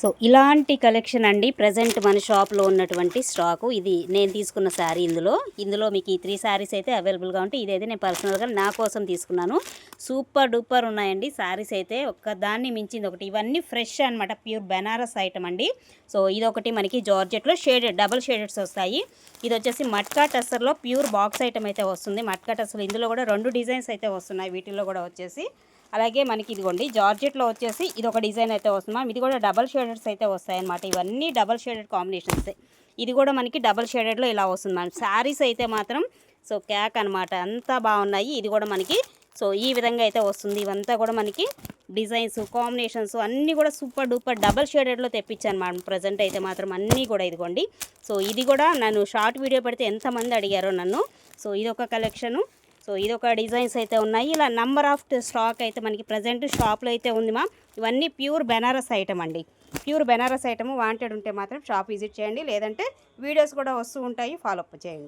So ఇలాంటి collection అండి present మన షాప్లో ఉన్నటువంటి స్టాకు. ఇది నేను తీసుకున్న శారీ ఇందులో. ఇందులో మీకు ఈ త్రీ శారీస్ అయితే అవైలబుల్గా ఉంటాయి. ఇదైతే నేను పర్సనల్గా నా కోసం తీసుకున్నాను. సూపర్ డూపర్ ఉన్నాయండి శారీస్ అయితే. ఒక్కదాన్ని మించింది ఒకటి. ఇవన్నీ ఫ్రెష్ అన్నమాట. ప్యూర్ బెనారస్ ఐటమ్ అండి. సో ఇదొకటి మనకి జార్జెట్లో షేడెడ్ డబుల్ షేడెడ్స్ వస్తాయి. ఇది వచ్చేసి మట్కా టస్సర్లో ప్యూర్ బాక్స్ ఐటమ్ అయితే వస్తుంది. మట్కా టస్సర్ ఇందులో కూడా రెండు డిజైన్స్ అయితే వస్తున్నాయి. వీటిల్లో కూడా వచ్చేసి అలాగే మనకి ఇదిగోండి జార్జెట్లో వచ్చేసి ఇది ఒక డిజైన్ అయితే వస్తుంది మ్యామ్. ఇది కూడా డబల్ షేడెడ్స్ అయితే వస్తాయి అనమాట ఇవన్నీ డబల్ షేడెడ్ కాంబినేషన్స్. ఇది కూడా మనకి డబల్ షేడెడ్లో ఇలా వస్తుంది మ్యామ్. శారీస్ అయితే మాత్రం సో క్యాక్ అనమాట అంతా బాగున్నాయి. ఇది కూడా మనకి సో ఈ విధంగా అయితే వస్తుంది. ఇవంతా కూడా మనకి డిజైన్స్ కాంబినేషన్స్ అన్నీ కూడా సూపర్ డూపర్ డబల్ షేడెడ్లో తెప్పించాను మేడం ప్రజెంట్ అయితే మాత్రం అన్నీ కూడా ఇదిగోండి. సో ఇది కూడా నన్ను షార్ట్ వీడియో పెడితే ఎంతమంది అడిగారో నన్ను. సో ఇది ఒక కలెక్షను. సో ఇది ఒక డిజైన్స్ అయితే ఉన్నాయి. ఇలా నంబర్ ఆఫ్ స్టాక్ అయితే మనకి ప్రజెంట్ షాప్లో అయితే ఉంది మా ఇవన్నీ ప్యూర్ బెనారస్ ఐటమ్ అండి. ప్యూర్ బెనారస్ ఐటమ్ వాంటెడ్ ఉంటే మాత్రం షాప్ విజిట్ చేయండి. లేదంటే వీడియోస్ కూడా వస్తూ ఉంటాయి. ఫాలోఅప్ చేయండి.